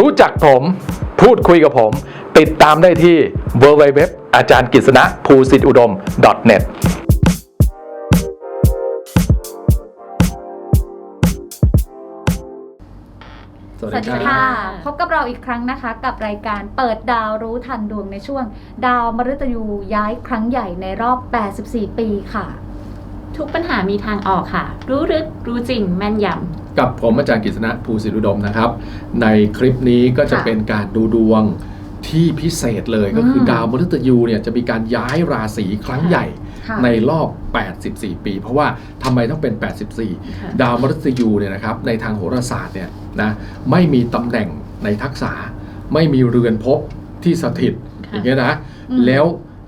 รู้จักผม พูดคุยกับผม ติดตามได้ที่ www อาจารย์กฤษณะภูสิทธิอุดม .net สวัสสวัสดีดีครับค่ะ พบกับเราอีกครั้งนะคะ กับรายการเปิดดาวรู้ทันดวงในช่วง ดาวมฤตยูย้ายครั้งใหญ่ในรอบ 84 ปีค่ะ ทุกปัญหามีทางออกค่ะ รู้ลึกรู้จริงแม่นย กับผมอาจารย์กฤษณะภูสิทธิอุดมนะครับ ในคลิปนี้ก็จะค่ะเป็นการดูดวงที่พิเศษเลยก็คืออม ดาวมฤตยูเนี่ยจะมีการย้ายราศีครั้งใหญ่ ค่ะ ในรอบ 84 ปี เพราะว่าทำไมต้องเป็น ค่ะ 84 ดาวมฤตยูเนี่ยนะครับในทางโหราศาสตร์เนี่ยนะไม่มีตำแหน่งในทักษะ ไม่มีเรือนภพที่สถิต ค่ะอย่างเงี้ยนะ อืม แล้ว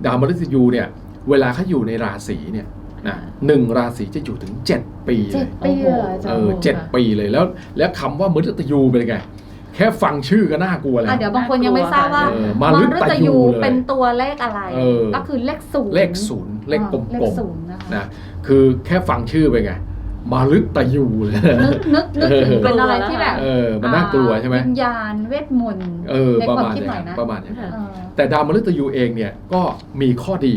ดาวมฤตยูเนี่ยเวลาเขาอยู่ในราศีเนี่ย นะหนึ่งราศีจะอยู่ถึง 7 ปีเลเจ็ดยปีเลยเหรออาจารเอย์อเจ็ดปีเลยแล้ว แล้วคำว่ามฤตยูเป็นไง แค่ฟังชื่อก็น่ากลัวแล้ว อะเดี๋ยวบางคนยังไม่ทราบว่าเออมฤตยูเลยเป็นตัวเลขอะไร เออ ก็คือเลขศูนย์เลขศูนย์เลขกลเลมขศูนย์นะคะๆนะคือแค่ฟังชื่อไปไงมาลึตยูเลย นึกนึกนึกถึงเออเป็นอะไรที่แบบเออมันน่ากลัวใช่ไหมวิญญาณเวทมนต์ เออในประความมาณคิดเนี้หน่อยยนะ ประมาณเนี้ยค่ะเออ แต่ดาวมฤตยูเองเนี่ยก็มีข้อดี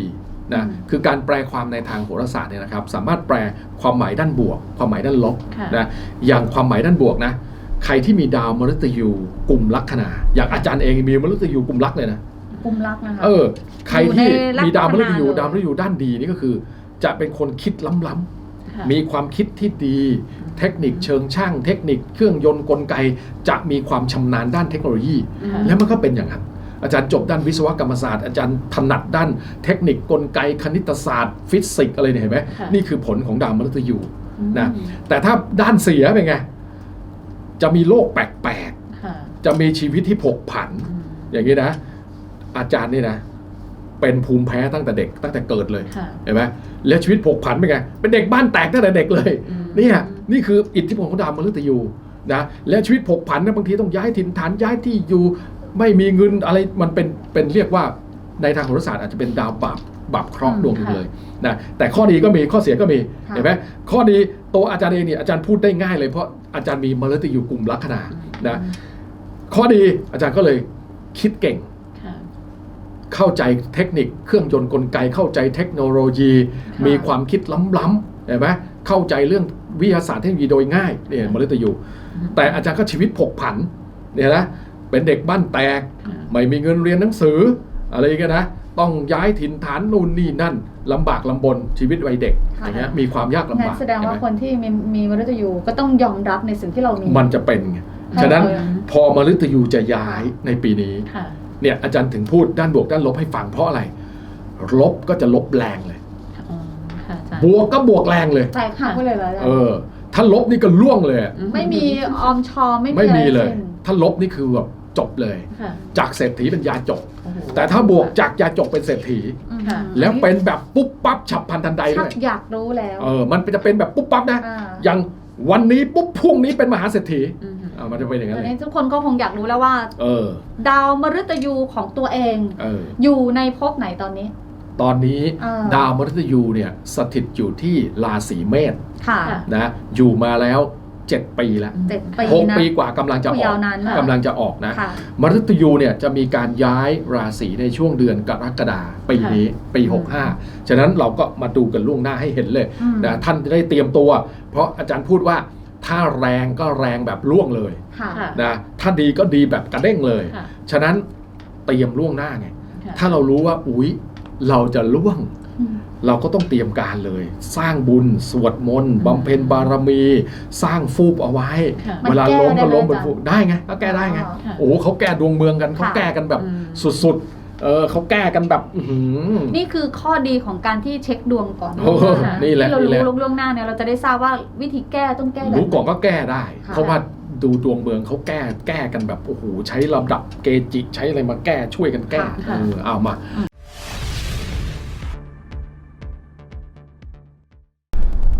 นะอืมคือการแปลความในทางโหราศาสตร์เนี่ยนะครับ สามารถแปลความหมายด้านบวก ความหมายด้านลบค่ะนะอย่างความหมายด้านบวกนะใครที่มีดาวมฤตยูกลุ่มลัคนา อย่างอาจารย์เองมีมฤตยูกลุ่มลักเลยนะกุมรักนะคะเออใครที่อยู่ในลัคนามีดาวมฤตยูเลยดาวมฤตยูด้านดีนี่ก็คือ จะเป็นคนคิดล้ำค่ะๆมีความคิดที่ดี เทคนิคเชิงช่าง เทคนิคเครื่องยนต์กลไก จะมีความชำนาญด้านเทคโนโลยีค่ะแล้วมันก็เป็นอย่างนั้น อาจารย์จบด้านวิศวกรรมศาสตร์ อาจารย์ถนัดด้านเทคนิคกลไกคณิตศาสตร์ ฟิสิกส์อะไรเนี่ยเห็นไหมค่ะนี่คือผลของดาวมฤตยูนะอืมแต่ถ้าด้านเสียเป็นไง จะมีโรคแปลกค่ะๆจะมีชีวิตที่ผกผันอืมอย่างนี้นะ อาจารย์นี่นะ เป็นภูมิแพ้ตั้งแต่เด็กตั้งแต่เกิดเลยค่ะเห็นไหมแล้วชีวิตผกผันเป็นไง เป็นเด็กบ้านแตกตั้งแต่เด็กเลยอืมเนี่ยนี่คืออิทธิพลของดาวมฤตยูนะแล้วชีวิตผกผันนะบางทีต้องย้ายถิ่นฐานย้ายที่อยู่ ไม่มีเงินอะไรมันเป็นเป็นเรียกว่าในทางโหราศาสตร์อาจจะเป็นดาวบาปบาปเคราะห์อืมดวงหนึ่งค่ะเลยนะแต่ข้อดีก็มีข้อเสียก็มีค่ะเห็นไหมข้อดีตัวอาจารย์เองเนี่ยอาจารย์พูดได้ง่ายเลยเพราะอาจารย์มีมฤตยูกลุ่มลัคนานะข้อดีอาจารย์ก็เลยคิดเก่งค่ะเข้าใจเทคนิคเครื่องยนต์กลไกเข้าใจเทคโนโลยีค่ะมีความคิดล้ำๆเห็นไหมเข้าใจเรื่องวิทยาศาสตร์เทคโนโลยีโดยง่ายเนี่ยมฤตยูแต่อาจารย์ก็ชีวิตผกผันเนี่ยนะ เป็นเด็กบ้านแตกค่ะไม่มีเงินเรียนหนังสือ อะไรอย่างเงี้ยนะ ต้องย้ายถิ่นฐานนู่นนี่นั่นลำบากลำบนชีวิตวัยเด็กค่ะอย่างเงี้ยมีความยากลำงั้บานกแสดงว่าเห็นไหมคนที่มีมีมฤตยูก็ต้องยอมรับในสิ่งที่เรามีมันจะเป็นไงค่ะฉะนั้นเออพอมฤตยูจะย้ายในปีนี้ค่ะเนี่ยอาจารย์ถึงพูดด้านบวกด้านลบให้ฟังเพราะอะไร ลบก็จะลบแรงเลยอ๋อค่ะอาจารย์บวกก็บวกแรงเลยแตกหักไปเลยเหรออาจารย์เออถ้าลบนี่ก็ล่วงเลยอะไม่มีออมชอมไม่มีไม่อะไรมีเลยสิ้น ถ้าลบนี่คือแบบจบเลย ค่ะจากเศรษฐีเป็นยาจก โอ้โหแต่ถ้าบวกจากยาจกเป็นเศรษฐี อืมค่ะแล้วเป็นแบบปุ๊บปั๊บฉับพลันทันใดชัด้วกยอยากรู้แล้วเออมันจะเป็นแบบปุ๊บปั๊บนะาอย่างวันนี้ปุ๊บพรุ่งนี้เป็นมหาเศรษฐีอืมอ่ามันจะเป็นอย่างนั้นตอนเลยนี้ทุกคนก็คงอยากรู้แล้วว่า เออดาวมฤตยูของตัวเอง เอออยู่ในภพไหนตอนนี้ตอนนี้อ่าดาวมฤตยูเนี่ยสถิตอยู่ที่ราศีเมษค่ะ ค่ะ นะอยู่มาแล้ว 7 ปีแล้วเจ็ดปีหกนะ ปีกว่ากำลังจะอโอ้อกยาวนานมาก กำลังจะออกนะ ค่ะ มฤตยูเนี่ยจะมีการย้ายราศีในช่วงเดือนกรกฎาปีนี้ปี อืม 65 ฉะนั้นเราก็มาดูกันล่วงหน้าให้เห็นเลยอืมนะท่านจะได้เตรียมตัว เพราะอาจารย์พูดว่าถ้าแรงก็แรงแบบล่วงเลยค่ะ ค่ะ นะถ้าดีก็ดีแบบกระเด้งเลย ค่ะ ฉะนั้นเตรียมล่วงหน้าไง ค่ะ ถ้าเรารู้ว่าอุ๊ยเราจะล่วงอืม เราก็ต้องเตรียมการเลย สร้างบุญ สวดมนต์บำเพ็ญบารมี สร้างฟูปเอาไว้ ค่ะมันเวลาแก้ล้มได้ก็ไหมล้มบนอาจารย์ฟูกได้ไงก็แก้ได้ไง อ๋อค่ะ โอ้โหเขาแก้ดวงเมืองกันเขาค่ะ แก้กันแบบอืม สุดๆเออเขาแก้กันแบบอื้อหือ นี่คือข้อดีของการที่เช็คดวงก่อนโอ้โหค่ะนี่แหละที่เรานี่แหละ รู้ล่วงหน้าเนี่ยเราจะได้ทราบว่าวิธีแก้ต้องแก้แบบรู้ก่อนก็แก้ได้ ค่ะ เพราะว่าดูดวงเมืองเขาแก้แก้กันแบบโอ้โหใช้ลำดับเกจิใช้อะไรมาแก้ช่วยกันแก้ค่ะ เออเอามา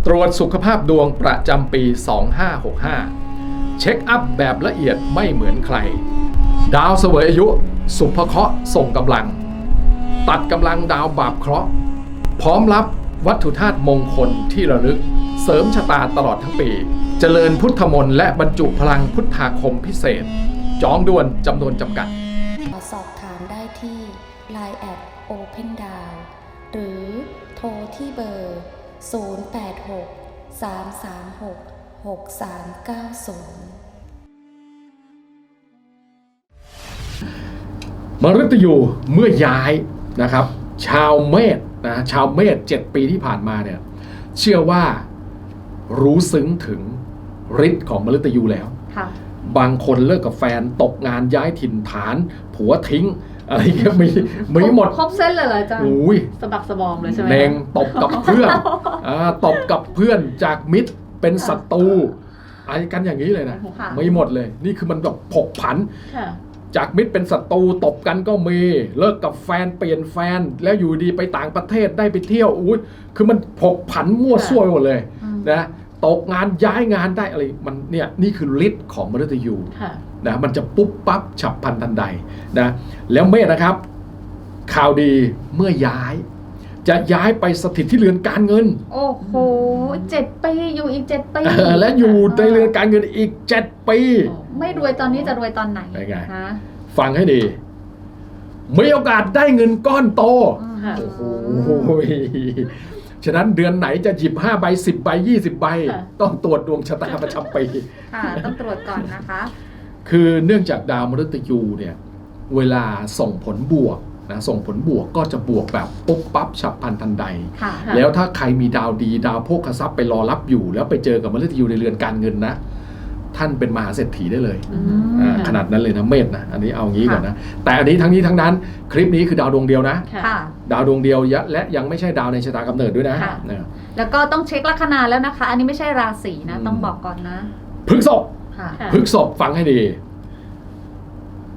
ตรวจสุขภาพดวงประจำปี 2565 เช็คอัพแบบละเอียดไม่เหมือนใคร ดาวเสวยอายุ สุภเคราะห์ส่งกำลัง ตัดกำลังดาวบาปเคราะห์ พร้อมรับวัตถุธาตุมงคลที่ระลึก เสริมชะตาตลอดทั้งปี เจริญพุทธมนต์และบรรจุพลังพุทธาคมพิเศษ จองด่วนจำนวนจำกัด สอบถามได้ที่ Line แอด Open d o w n หรือโทรที่เบอร์ 086 336 6390มฤตยูเมื่อย้ายนะครับ ชาวเมษนะชาวเมษเจ็ดปีที่ผ่านมาเนี่ยเชื่อว่ารู้ซึ้งถึงฤทธิ์ของมฤตยูแล้วค่ะบางคนเลิกกับแฟนตกงานย้ายถิ่นฐาน ผัวทิ้ง อะไรเงี้ยมีมีหมดครบเส้นเลยเหรออาจารย์อุ้ยสะบักสะบอมเลยใช่ไหมเนงตบกับเพื่อนอ่าตบกับเพื่อนจากมิตรเป็นศัตรูอะไรกันอย่างนี้เลยนะค่ะไม่หมดเลย นี่คือมันแบบผกผันค่ะจากมิตรเป็นศัตรูตบกันก็มีเลิกกับแฟนเปลี่ยนแฟน แล้วอยู่ดีไปต่างประเทศได้ไปเที่ยวอุ้ยคือมันผกผันมั่วซั่วไปหมดเลยอืมนะตกงานย้ายงานได้อะไรมันเนี่ยนี่คือฤทธิ์ของมฤตยูค่ะ นะมันจะปุ๊บปั๊บฉับพลันทันใดนะแล้วเมษนะครับ ข่าวดีเมื่อย้าย จะย้ายไปสถิตที่เรือนการเงิน โอ้โหเจ็ดปีอยู่อีกเจ็ดปีเออและอยู่ในเรือนการเงินอีก7ปี ไม่รวยตอนนี้จะรวยตอนไหนเป็นไงฮะฟังให้ดีมีโอกาสได้เงินก้อนโตอืมค่ะโอ้โหฉะนั้นเดือนไหนจะหยิบ5ใบ10ใบ20ใบค่ะต้องตรวจดวงชะตาประจำปีค่ะ ต้องตรวจก่อนนะคะ คือเนื่องจากดาวมฤตยูเนี่ยเวลาส่งผลบวกนะส่งผลบวกก็จะบวกแบบปุ๊บปั๊บฉับพลันทันใดค่ะค่ะแล้วถ้าใครมีดาวดีดาวโภคทรัพย์ไปรอรับอยู่ แล้วไปเจอกับมฤตยูในเรือนการเงินนะ ท่านเป็นมหาเศรษฐีได้เลยอือ่ามค่ะขนาดนั้นเลยนะเมษนะ อันนี้เอางี้ค่ะก่อนนะ แต่อันนี้ทั้งนี้ทั้งนั้นคลิปนี้คือดาวดวงเดียวนะค่ะค่ะดาวดวงเดียวและและยังไม่ใช่ดาวในชะตากำเนิดด้วยนะค่ะนะแล้วก็ต้องเช็คลัคนาแล้วนะคะ อันนี้ไม่ใช่ราศีนะอืมต้องบอกก่อนนะพฤกษบค่ะค่ะ พฤกษบฟังให้ดี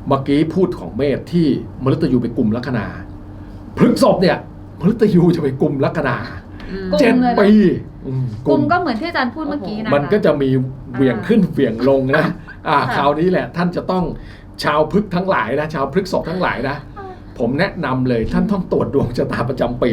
เมื่อกี้พูดของเมษที่มฤตยูไปกลุ่มลัคนาพฤกษบเนี่ยมฤตยูจะไปกลุ่มลัคนาอืมกลุ่มเจ็ดเลยนะปีอืมกลุ่มก็เหมือนที่อาจารย์พูดเมื่อกี้นะคะมันก็จะมีเหวี่ยงขึ้นเหวี่ยงลงนะอ่าค่ะคราวนี้แหละ ท่านจะต้องชาวพฤกษ์ทั้งหลายนะ ชาวพฤกษบทั้งหลายนะ ผมแนะนำเลยท่านต้องตรวจดวงชะตาประจำปี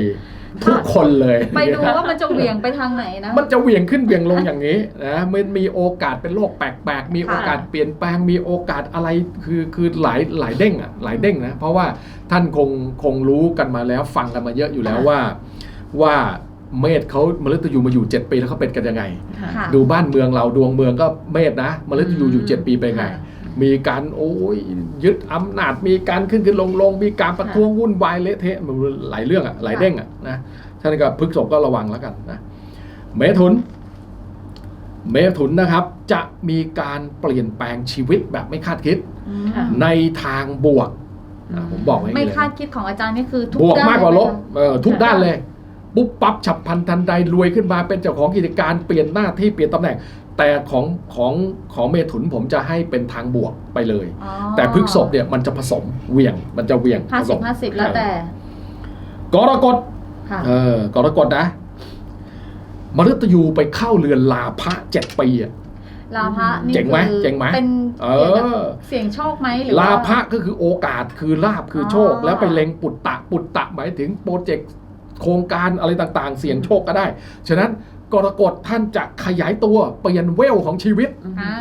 ทุกคนเลยไปดูว่ามันจะเหวี่ยงไปทางไหนนะ มันจะเหวี่ยงขึ้นเหวี่ยงลงอย่างนี้นะมันมีโอกาสเป็นโรคแปลกๆ มีโอกาสเปลี่ยนแปลงมีโอกาสอะไรคือคือหลายหลายเด้งอะหลายเด้งนะเพราะว่าท่านคงคงรู้กันมาแล้วฟังกันมาเยอะอยู่แล้วว่าว่าเมษเขามฤตยูมาอยู่ 7 ปีแล้วเขาเป็นกันยังไงค่ะค่ะดูบ้านเมืองเราดวงเมืองก็เมษนะมฤตยูอยู่ 7 ปีเป็นไงค่ะ มีการโอ้ยยึดอำนาจมีการขึ้นขึ้นลงลงมีการประท้วงวุ่นวายเละเทะมันหลายเรื่องอะหลายเด้งอะนะท่านก็พึกษบก็ระวังแล้วกันนะเมถุน เมถุนนะครับ จะมีการเปลี่ยนแปลงชีวิตแบบไม่คาดคิดอืมค่ะในทางบวกอะผมบอกไว้อย่างไม่นี้เลยคาดคิดของอาจารย์นี่คือทุกบวกด้นมากกว่าลบเยนะเออทุกด้านเลยปุ๊บปั๊บฉับพลันทันใดรวยขึ้นมาเป็นเจ้าของกิจการเปลี่ยนหน้าที่เปลี่ยนตำแหน่ง แต่ของของของเมถุนผมจะให้เป็นทางบวกไปเลย อ๋อแต่พฤกษบเนี่ยมันจะผสมเหวี่ยงมันจะเหวี่ยงห้าผสิสบมห้าสิบแล้วแต่กรกฎค่ะเออกรกฎนะมฤตยูไปเข้าเรือนลาพะเจ็ดปีอะ ลาภะนี่เจ๋งไหมคือเจ๋งไหม เป็นเอเกี่ยวกับอ เสี่ยงโชคไหมหรือลาว่าภะก็คือโอกาสคือลาบคือโชค อ๋อ แล้วไปเล็งปุตตะ ปุตตะหมายถึงโปรเจกต์โครงการอะไรต่างๆ เสี่ยงโชคก็ได้ ฉะนั้น กรกฎท่านจะขยายตัวเปลี่ยนเวลของชีวิต อ่า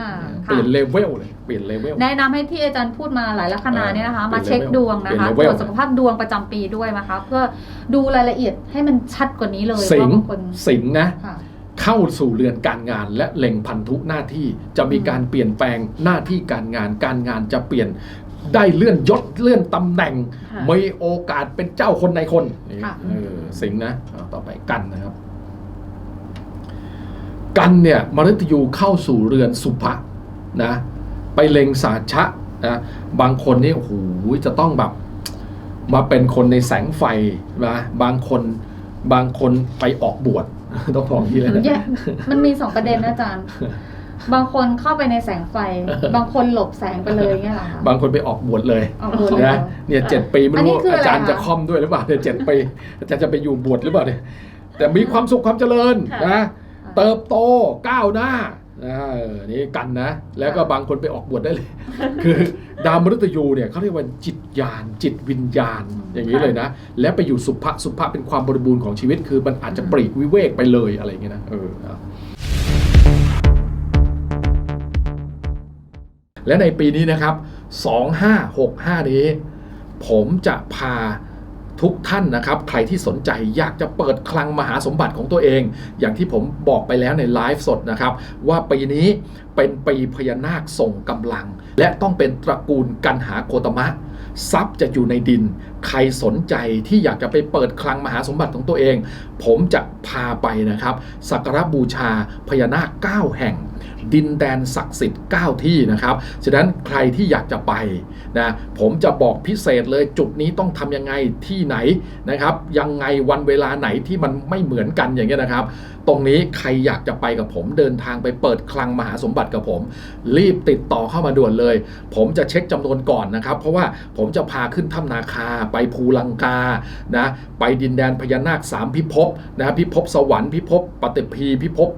เปค่ะลี่ยนเลเวลเลยเปลี่ยนเลเวล แนะนำให้ที่อาจารย์พูดมาหลายลัคนาเนี่ยนะคะ เออมาเช็คดวงนะคะเปลี่ตยนรเลเวลวจสุขภาพดวงประจำปีด้วยนะคะ เพื่อดูรายละเอียดให้มันชัดกว่านี้เลยสิง ว่าห์บางคนสิงห์นะ ค่ะ เข้าสู่เรือนการงานและเล็งพันธุหน้าที่จะมีการเปลี่ยนแปลงหน้าที่การงาน การงานจะเปลี่ยนได้เลื่อนยศเลื่อนตำแหน่งค่ะมีโอกาสเป็นเจ้าคนในคนค่ะ เออสิงห์นะเอาต่อไปกันนะครับ กันเนี่ยมฤตยูเข้าสู่เรือนสุภะนะไปเล็งสาชะนะบางคนนี่โอ้โหจะต้องแบบมาเป็นคนในแสงไฟนะบางคนบางคนไปออกบวชต้องบอกที่เลยนะแยกมันมีสองประเด็นนะอาจารย์บางคนเข้าไปในแสงไฟ บางคนหลบแสงไปเลยเงี้ยเหรอคะบางคนไปออกบวชเลยออกบวชเลยนะเนี่ยเจ็ดปีไม่อันนี้รู้คืออะไรอาจารย์คะจะคอมด้วยหรือเปล่าเนี่ยเจ็ดปีอาจารย์จะไปอยู่บวชหรือเปล่าเนี่ยแต่มีความสุขความเจริญค่ะนะ เติบโตก้าวหน้านะเออนี่กันนะ แล้วก็บางคนไปออกบวชได้เลย คือดาวมฤตยูเนี่ยเขาเรียกว่าจิตญาณจิตวิญญาณอย่างนี้เลยนะ แล้วไปอยู่สุภะสุภะเป็นความบริบูรณ์ของชีวิต คือมันอาจจะปลีกวิเวกไปเลยอะไรอย่างเงี้ยนะเออเอาและในปีนี้นะครับ 2565 นี้ ผมจะพา ทุกท่านนะครับ ใครที่สนใจอยากจะเปิดคลังมหาสมบัติของตัวเอง อย่างที่ผมบอกไปแล้วในไลฟ์สดนะครับ ว่าปีนี้เป็นปีพญานาคส่งกำลัง และต้องเป็นตระกูลกันหาโคตมะทรัพย์จะอยู่ในดิน ใครสนใจที่อยากจะไปเปิดคลังมหาสมบัติของตัวเอง ผมจะพาไปนะครับสักการบูชาพญานาค9แห่ง ดินแดนศักดิ์สิทธิ์ 9 ที่นะครับ ฉะนั้นใครที่อยากจะไปนะผมจะบอกพิเศษเลยจุดนี้ต้องทำยังไงที่ไหนนะครับยังไงวันเวลาไหนที่มันไม่เหมือนกันอย่างเงี้ยนะครับ ตรงนี้ใครอยากจะไปกับผมเดินทางไปเปิดคลังมหาสมบัติกับผม รีบติดต่อเข้ามาด่วนเลย ผมจะเช็คจำนวนก่อนนะครับ เพราะว่าผมจะพาขึ้นถ้ำนาคาไปภูลังกานะไปดินแดนพญานาคสามพิภพนะพิภพสวรรค์พิภพปฏิพีพิภพ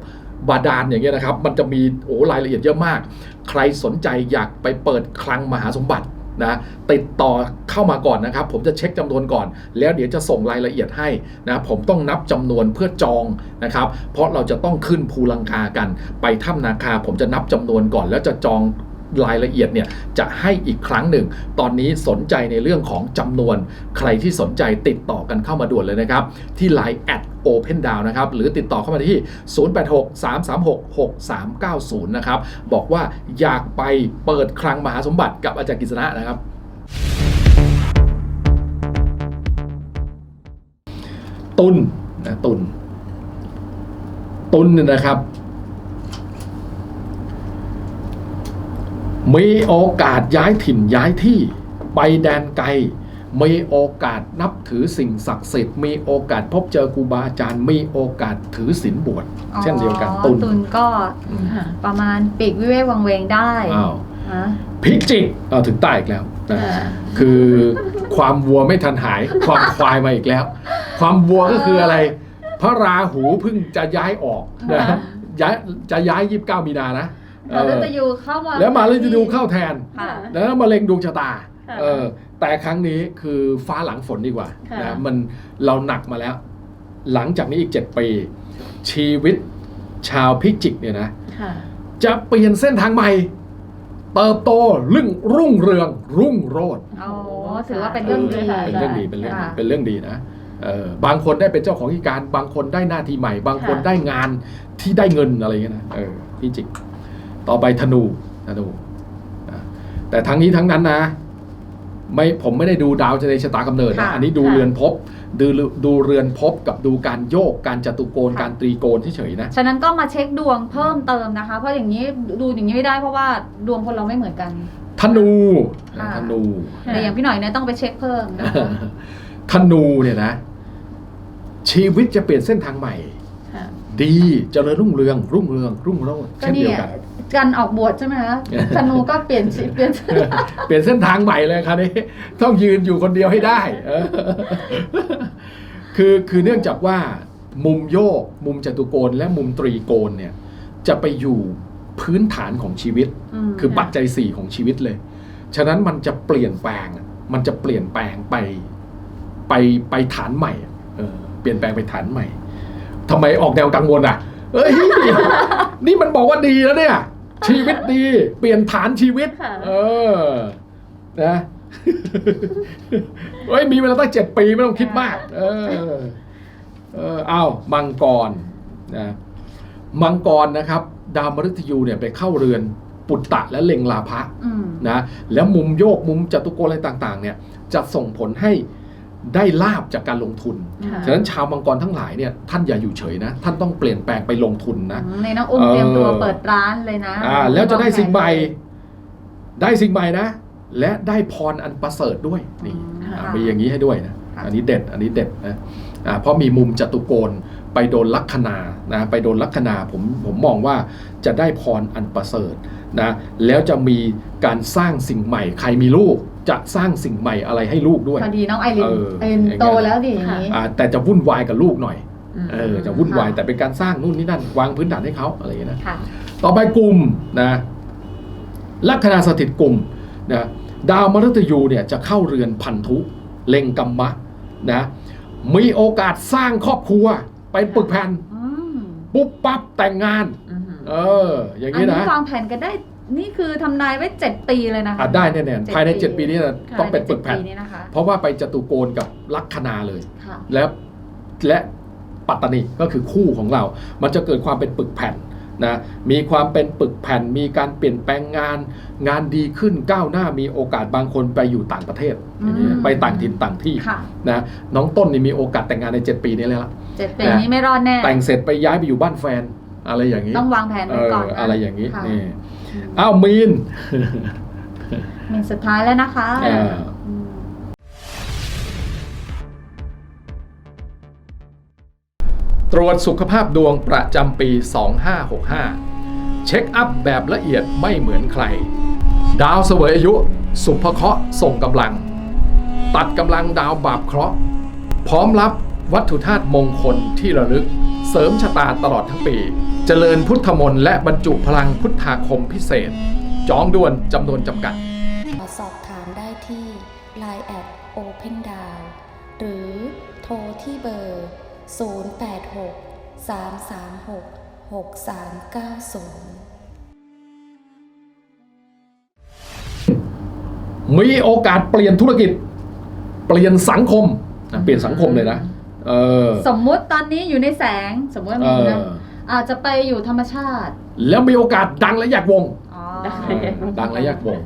บาดาลอย่างเงี้ยนะครับ มันจะมีโอ้รายละเอียดเยอะมาก ใครสนใจอยากไปเปิดคลังมหาสมบัตินะติดต่อเข้ามาก่อนนะครับ ผมจะเช็คจำนวนก่อน แล้วเดี๋ยวจะส่งรายละเอียดให้นะผมต้องนับจำนวนเพื่อจองนะครับ เพราะเราจะต้องขึ้นภูลังกากัน ไปถ้ำนาคา ผมจะนับจำนวนก่อน แล้วจะจองรายละเอียดเนี่ยจะให้อีกครั้งหนึ่ง ตอนนี้สนใจในเรื่องของจำนวน ใครที่สนใจติดต่อกันเข้ามาด่วนเลยนะครับ ที่ Line แอด Open Down นะครับหรือติดต่อเข้ามาที่ 0863366390 นะครับบอกว่าอยากไปเปิดคลังมหาสมบัติกับอาจารย์กฤษณะนะครับตุนนะตุน ตุนเนี่ยนะครับ มีโอกาสย้ายถิ่นย้ายที่ไปแดนไกล มีโอกาสนับถือสิ่งศักดิ์สิทธิ์ มีโอกาสพบเจอครูบาอาจารย์ มีโอกาสถือศีลบวชเช่นเดียวกันอ๋อตุนตุนก็ค่ะประมาณปีกวิเวกวังเวงได้อ้าวฮะพิจิกเอาถึงใต้อีกแล้วนะอ่าคือความวัวไม่ทันหาย ความควายมาอีกแล้ว ความวัวก็คืออะไร พระราหูเพิ่งจะย้ายออกนะย้ายจะย้ายยี่สิบเก้ามีนานะเอแล้วอจะอยู่เข้ามาแล้วมาแล้วจะดูเข้าแทนค่ะแล้วมาเล็งดวงชะตาค่ะ เออแต่ครั้งนี้คือฟ้าหลังฝนดีกว่าค่ะนะมันเราหนักมาแล้ว หลังจากนี้อีก 7 ปี ชีวิตชาวพิจิกเนี่ยนะค่ะจะเปลี่ยนเส้นทางใหม่ เติบโตรุ่งรุ่งเรือง รุ่งโรจน์โอ้ถือว่าเป็นเรื่องดีค่ะเป็นเรื่องดีเป็นเรื่องดีค่ะเป็นเรื่องดีนะเออบางคนได้เป็นเจ้าของกิจการ บางคนได้หน้าที่ใหม่ บางคนค่ะได้งานที่ได้เงินอะไรอย่างเงี้ยนะเออพิจิก ต่อไปธนูธนูนะแต่ทั้งนี้ทั้งนั้นนะ ไม่ผมไม่ได้ดูดาวในชะตากำเนิดนะค่ะอันนี้ดูค่ะ เรือนภพดูดูเรือนภพกับดูการโยกการจตุโกณค่ะการตรีโกณเฉยๆนะ ฉะนั้นก็มาเช็คดวงเพิ่มเติมนะคะ เพราะอย่างนี้ดูอย่างนี้ไม่ได้เพราะว่าดวงคนเราไม่เหมือนกัน ธนูนะค่ะ ธนูค่ะแต่อย่างพี่หน่อยเนี่ยต้องไปเช็คเพิ่มนะคะ ธนูเนี่ยนะ ชีวิตจะเปลี่ยนเส้นทางใหม่ค่ะ ดีเจริญรุ่งเรืองรุ่งเรืองรุ่งโรจน์ก็เช่นนี่เดียวกัน การออกบวชใช่ไหมคะธนูก็เปลี่ยนชีเปลี่ยน เปลี่ยนเส้นทางใหม่เลยครับนี้ ต้องยืนอยู่คนเดียวให้ได้เออคือคือเนื่องจากว่ามุมโยก มุมจตุโกณและมุมตรีโกณเนี่ย จะไปอยู่พื้นฐานของชีวิต มคือปัจจัยสี่ของชีวิตเลย ฉะนั้นมันจะเปลี่ยนแปลงมันจะเปลี่ยนแปลงไป ไปไปฐานใหม่เออเปลี่ยนแปลงไปฐานใหม่ ทำไมออกแนวกังวลอะ เอ้ย นี่มันบอกว่าดีแล้วเนี่ย ชีวิตดี เปลี่ยนฐานชีวิต ค่ะ เออ นะ เฮ้ย มีเวลาตั้งเจ็ดปีไม่ต้องคิดมาก เออ เออเอามังกรนะ มังกรนะครับ ดาวมฤตยูเนี่ยไปเข้าเรือนปุตตะและเล็งลาภะ อืม นะแล้วมุมโยกมุมจตุโกณอะไรต่างๆเนี่ยจะส่งผลให้ ได้ลาบจากการลงทุน ค่ะฉะนั้นชาวมังกรทั้งหลายเนี่ยท่านอย่าอยู่เฉยนะ ท่านต้องเปลี่ยนแปลงไปลงทุนนะ ในน้องอุ้มเออเตรียมตัวเปิดร้านเลยนะอ่าแล้วจะได้สิ่งใหม่ได้สิ่งใหม่นะ และได้พรอันประเสริฐด้วยนี่ค่ะ อ่ามีอย่างนี้ให้ด้วยนะค่ะอันนี้เด็ดอันนี้เด็ดนะอ่าเพราะมีมุมจตุโกณไปโดนลัคนานะไปโดนลัคนาผมผมมองว่าจะได้พรอันประเสริฐนะแล้วจะมีการสร้างสิ่งใหม่ใครมีลูก จะสร้างสิ่งใหม่อะไรให้ลูกด้วย พอดีน้องไอรินเออไอรินอย่างเงี้ย โตแล้วดิอย่างนี้ อ่าแต่จะวุ่นวายกับลูกหน่อยมเออจะวุ่นวายค่ะแต่เป็นการสร้างนู่นนี่นั่นวางพื้นฐานให้เขาอะไรอย่างเงี้ยนะ ค่ะ ต่อไปกลุ่มนะลัคนาสถิตกลุ่มนะดาวมฤตยูเนี่ยจะเข้าเรือนพันธุเล็งกัมมะนะมีโอกาสสร้างครอบครัวไปปึกแผ่นอืมปุ๊บปั๊บแต่งงาน อืมเออ อย่างอันนี้นี้นะวางแผนกันได้ นี่คือทำนายไว้ 7 ปีเลยนะคะ อะได้แน่ๆภายใน7ปีนี้นะต้องเป็นปึกแผ่นภายใจ็ดนี้นะคะเพราะว่าไปจตุโกนกับลัคนาเลย ค่ะและและปัตตานีก็คือคู่ของเรา มันจะเกิดความเป็นปึกแผ่นนะ มีความเป็นปึกแผ่น มีการเปลี่ยนแปลงงาน งานดีขึ้นก้าวหน้ามีโอกาสบางคนไปอยู่ต่างประเทศอืมอย่างนี้ไปต่างถิ่นต่างที่ค่ะนะน้องต้นนี่มีโอกาสแต่งงานใน 7 ปีนี้เลยละ เจ็ดปีนี้ไม่รอดแน่ แต่งเสร็จไปย้ายไปอยู่บ้านแฟนอะไรอย่างนี้ต้องวางแผนเอไว้อก่อนนอะไรอย่างนี้ค่ะ นี่ อ้าวมีนมีสุดท้ายแล้วนะคะอ่าอืมตรวจสุขภาพดวงประจำปี 2565 เช็คอัพแบบละเอียดไม่เหมือนใคร ดาวเสวยอายุ สุภเคราะห์ส่งกำลัง ตัดกำลังดาวบาปเคราะห์ พร้อมรับวัตถุธาตุมงคลที่ระลึก เสริมชะตาตลอดทั้งปี เจริญพุทธมนต์และบรรจุพลังพุทธาคมพิเศษ จองด่วนจำนวนจำกัด สอบถามได้ที่ Line แอด Open d o w n หรือโทรที่เบอร์ 086 336 6390มีโอกาสเปลี่ยนธุรกิจ เปลี่ยนสังคมนะเปลี่ยนสังคมเลยนะ เออสมมุติตอนนี้อยู่ในแสงสมมติว่าเอมีอนะอาจจะไปอยู่ธรรมชาติแล้วมีโอกาสดังและแยกวงอ๋อได้ดังและแยกวง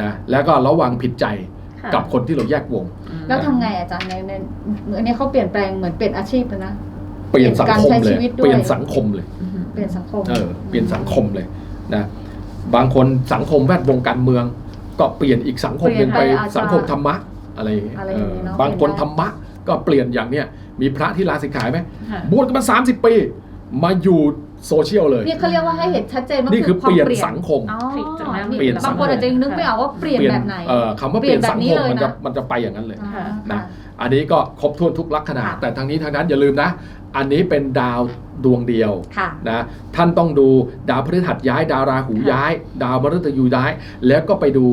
นะแล้วก็ระวังผิดใจค่ะกับคนที่เราแยกวง แล้วทำไงอาจารย์ในในเหมือนอันนี้เขาเปลี่ยนแปลงเหมือนเปลี่ยนอาชีพเลยนะ เปลี่ยนสังคมการใช้เลชียวิตด้วย เปลี่ยนสังคมเลย อืม เปลี่ยนสังคมเออเปลี่ยนสังคมเลยนะบางคนสังคมแวดวงการเมือง ก็เปลี่ยนอีกสังคมหนึ่งไปเปลี่ยนไปอาจจะสังคมธรรมะอะไรอย่างเงี้ยอะไรอย่างงี้เนอะเออบางคนเปลี่ยนได้ธรรมะก็เปลี่ยนอย่างเนี้ย มีพระที่ลาสิกขาไหมค่ะบวชกันมาสามสิบปี มาอยู่โซเชียลเลย นี่เขาเรียกว่าให้เห็นชัดเจนว่านี่คือความเปลี่ยนเปลี่ยนสังคม อ๋อพลิกจากหน้าเปลี่ยนสับางงคคมนอาจจะยังนึกไม่ออกว่าเปลี่ยนแบบไหน เอ่อคำว่าเปลี่ยนสังคมเปลี่ยนแบบนี้เลยมันจะนะมันจะไปอย่างนั้นเลย อ่านะค่ะอันนี้ก็ครบถ้วนทุกลักษณะ ค่ะ แต่ทางนี้ทางนั้นอย่าลืมนะ อันนี้เป็นดาวดวงเดียวค่ะ นะท่านต้องดูดาวพฤหัสย้าย ดาวราหูค่ะย้าย ดาวมฤตยูย้าย แล้วก็ไปดู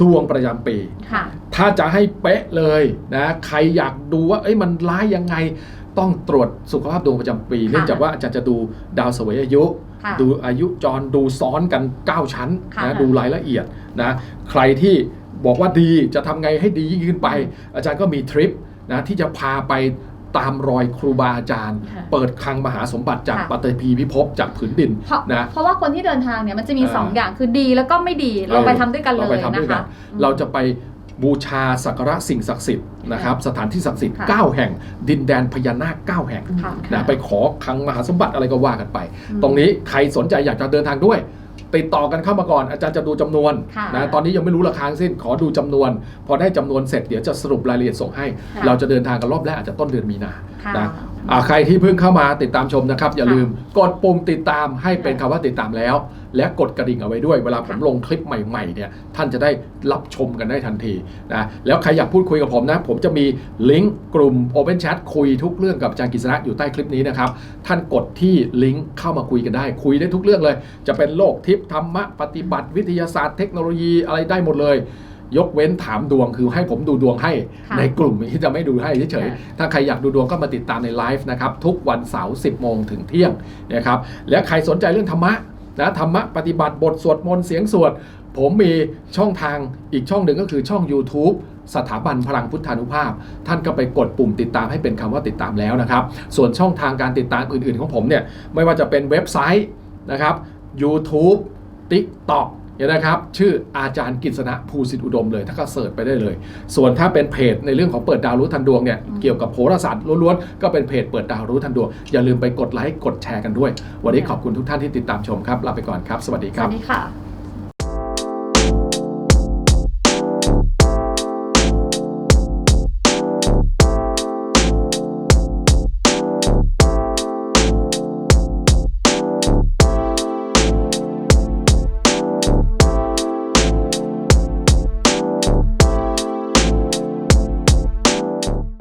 ดวงประจำปี ค่ะ ถ้าจะให้เป๊ะเลยนะใครอยากดูว่าเอ้ยมันร้ายยังไงต้องตรวจสุขภาพดวงประจำปี เนื่องจากว่าอาจารย์จะดูดาวเสวยอายุ ค่ะ ดูอายุจรดูซ้อนกัน 9 ชั้นค่ะ นะดูรายละเอียดนะใครที่บอกว่าดีจะทำไงให้ดียิ่งขึ้นไป อาจารย์ก็มีทริปนะที่จะพาไป ตามรอยครูบาอาจารย์ ค่ะเปิดคลังมหาสมบัติจากค่ะปฏิพีพิภพจากผืนดินเพราะนะเพราะว่าคนที่เดินทางเนี่ยมันจะมีเออสองอย่างคือดีแล้วก็ไม่ดีเราไปทำด้วยกันเลเรายไปทำด้นะวยกัคะ น เราจะไปบูชาสักการะสิ่งศักดิ์สิทธิ์นะครับสถานที่ศักดิ์สิทธิ์ค่ะ9แห่งดินแดนพญานาค9แห่ง ค่ะ นะไปขอคลังมหาสมบัติอะไรก็ว่ากันไป อืม ตรงนี้ใครสนใจอยากจะเดินทางด้วย ติดต่อกันเข้ามาก่อน อาจารย์จะดูจำนวนค่ะนะตอนนี้ยังไม่รู้ราคาทั้งสิ้นขอดูจำนวน พอได้จำนวนเสร็จเดี๋ยวจะสรุปรายละเอียดส่งให้ค่ะเราจะเดินทางกันรอบแรกอาจจะต้นเดือนมีนาค่ะ นะอ่าใครที่เพิ่งเข้ามาติดตามชมนะครับ อย่าค่ะลืมกดปุ่มติดตามให้เป็นค่ะคำว่าติดตามแล้ว และกดกระดิ่งเอาไว้ด้วย เวลาผมค่ะลงคลิปใหม่ๆเนี่ยท่านจะได้รับชมกันได้ทันทีนะแล้วใครอยากพูดคุยกับผมนะ ผมจะมีลิงก์กลุ่ม Open Chat คุยทุกเรื่องกับอาจารย์กฤษณะอยู่ใต้คลิปนี้นะครับท่านกดที่ลิงก์เข้ามาคุยกันได้ คุยได้ทุกเรื่องเลย จะเป็นโลกทิพย์ธรรมะปฏิบัติวิทยาศาสตร์เทคโนโลยีอะไรได้หมดเลย ยกเว้นถามดวงคือให้ผมดูดวงให้ค่ะในกลุ่มที่จะไม่ดูให้เฉยค่ะๆถ้าใครอยากดูดวงก็มาติดตามในไลฟ์นะครับ ทุกวันเสาร์ 10 โมงถึงเที่ยงนะครับ และใครสนใจเรื่องธรรมะนะธรรมะปฏิบัติบทสวดมนต์เสียงสวด ผมมีช่องทางอีกช่องหนึ่งก็คือช่อง YouTube สถาบันพลังพุทธานุภาพ ท่านก็ไปกดปุ่มติดตามให้เป็นคำว่าติดตามแล้วนะครับ ส่วนช่องทางการติดตามอื่นๆของผมเนี่ยไม่ว่าจะเป็นเว็บไซต์นะครับ YouTube TikTok เนี่ยนะครับ ชื่ออาจารย์กิษณะภูสิทธิอุดมเลย ถ้าก็เสิร์ชไปได้เลย ส่วนถ้าเป็นเพจในเรื่องของเปิดดาวรู้ทันดวงเนี่ยเกี่ยวกับโหราศาสตร์ล้วนๆก็เป็นเพจเปิดดาวรู้ทันดวง อย่าลืมไปกดไลค์กดแชร์กันด้วย วันนี้ขอบคุณทุกท่านที่ติดตามชมครับลาไปก่อนครับ สวัสดีครับวัสดีค่ะ